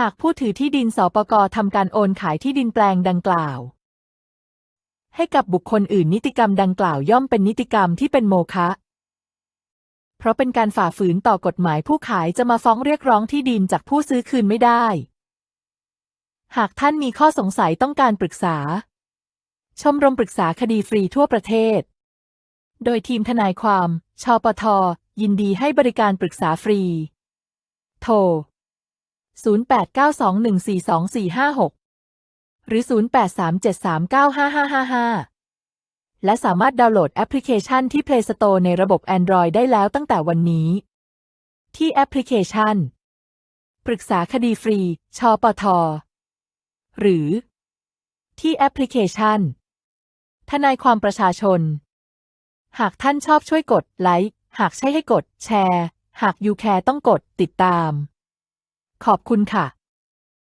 หากผู้ถือที่ดินสปกทำการโอนขายที่ดินแปลงดังกล่าว ให้กับบุคคลอื่นนิติกรรมดังกล่าวย่อมเป็นนิติกรรมที่เป็นโมฆะเพราะเป็นการฝ่าฝืนต่อกฎหมายผู้ขายจะมาฟ้องเรียกร้องที่ดินจากผู้ซื้อคืนไม่ได้ หากท่านมีข้อสงสัยต้องการปรึกษา ชมรมปรึกษาคดีฟรีทั่วประเทศ โดยทีมทนายความ ชปท ยินดีให้บริการปรึกษาฟรี โทร 0892142456 หรือ 0837395555 และสามารถดาวน์โหลดแอปพลิเคชันที่ Play Store ในระบบ Android ได้แล้วตั้งแต่วันนี้ ที่แอปพลิเคชัน ปรึกษาคดีฟรี ชปท หรือ ที่แอปพลิเคชัน ทนายความประชาชน หากท่านชอบช่วยกดไลค์ หากใช่ให้กดแชร์ หากยูแคร์ต้องกดติดตาม ขอบคุณค่ะ